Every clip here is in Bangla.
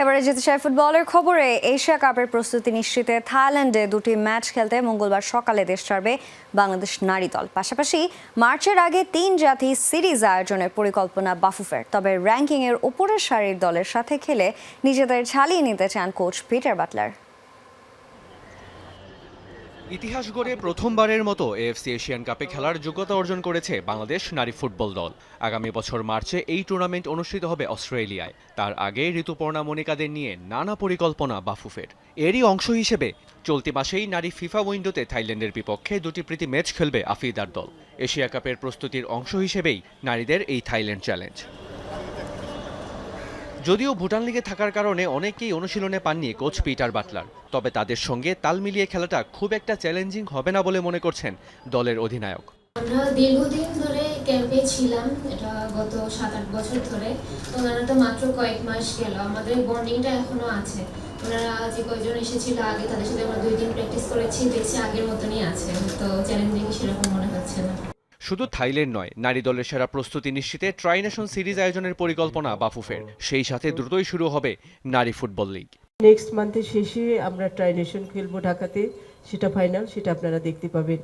এবারে যেতে চাই ফুটবলের খবরে, এশিয়া কাপের প্রস্তুতি নিশ্চিতে থাইল্যান্ডে দুটি ম্যাচ খেলতে মঙ্গলবার সকালে দেশ ছাড়বে বাংলাদেশ নারী দল। পাশাপাশি মার্চের আগে তিন জাতি সিরিজ আয়োজনের পরিকল্পনা বাফুফের। তবে র্যাঙ্কিংয়ের ওপরের সারির দলের সাথে খেলে নিজেদের ছালিয়ে নিতে চান কোচ পিটার বাটলার। ইতিহাস গড়ে প্রথমবারের মতো এএফসি এশিয়ান কাপে খেলার যোগ্যতা অর্জন করেছে বাংলাদেশ নারী ফুটবল দল। আগামী বছর মার্চে এই টুর্নামেন্ট অনুষ্ঠিত হবে অস্ট্রেলিয়ায়। তার আগে ঋতুপর্ণা মনিকাদের নিয়ে নানা পরিকল্পনা বাফুফের। এরই অংশ হিসেবে চলতি মাসেই নারী ফিফা উইন্ডোতে থাইল্যান্ডের বিপক্ষে দুটি প্রীতি ম্যাচ খেলবে আফিদার দল। এশিয়া কাপের প্রস্তুতির অংশ হিসেবেই নারীদের এই থাইল্যান্ড চ্যালেঞ্জ। যদিও ভুটান লিগে থাকার কারণে অনেকেই অনুশীলনে পাননি কোচ পিটার বাটলার। তবে তাদের সঙ্গে তাল মিলিয়ে খেলাটা খুব একটা চ্যালেঞ্জিং হবে না বলে মনে করছেন দলের অধিনায়ক। আমরা দীর্ঘদিন ধরে ক্যাম্পে ছিলাম, এটা গত সাত আট বছর ধরে। ওনারা তো মাত্র কয়েক মাস গেল, আমাদের বন্ডিংটা এখনও আছে। ওনারা যে কয়জন এসেছিল আগে, তাদের সাথে আমরা দুই দিন প্র্যাকটিস করেছি, দেখছি আগের মতনই আছে, তো চ্যালেঞ্জিং সেরকম মনে হচ্ছে না। শুধু থাইল্যান্ড নয় নারী দলের সেরা প্রস্তুতি নিশ্চিতে ট্রাইনেশন সিরিজ আয়োজনের পরিকল্পনা বাফুফের। সেই সাথে দ্রুতই শুরু হবে নারী ফুটবল লিগ। নেক্সট মান্থের শেষে আমরা ট্রাইনেশন খেলব ঢাকাতে। সেটা ফাইনাল সেটা আপনারা দেখতে পাবেন।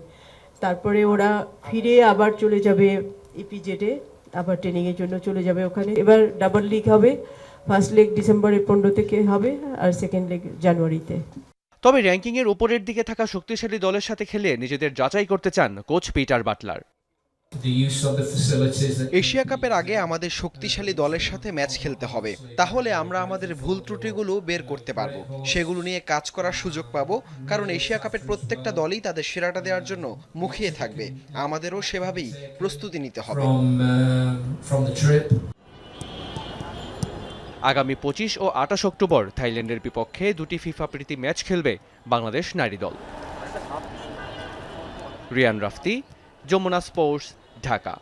তারপরে ওরা ফিরে আবার চলে যাবে ইপিজেডে আবার ট্রেনিংয়ের জন্য চলে যাবে ওখানে। এবার ডাবল লিগ হবে। ফার্স্ট লেগ ডিসেম্বরের পনেরো থেকে হবে আর সেকেন্ড লেগ জানুয়ারিতে। তবে র্যাঙ্কিংয়ের উপরের দিকে থাকা শক্তিশালী দলের সাথে খেলে নিজেদের যাচাই করতে চান কোচ পিটার বাটলার। এশিয়া কাপের আগে আমাদের শক্তিশালী দলের সাথে ম্যাচ খেলতে হবে। তাহলে আমরা আমাদের ভুল ত্রুটিগুলো বের করতে পারব। সেগুলো নিয়ে কাজ করার সুযোগ পাবো কারণ এশিয়া কাপের প্রত্যেকটা দলই তাদের সেরাটা দেওয়ার জন্য মুখিয়ে থাকবে। আমাদেরও সেভাবেই প্রস্তুতি নিতে হবে। Trip. আগামী পঁচিশ ও আঠাশ অক্টোবর থাইল্যান্ডের বিপক্ষে দুটি ফিফা প্রীতি ম্যাচ খেলবে বাংলাদেশ নারী দল। রিয়ান রাফতি যমুনা স্পোর্টস ঢাকা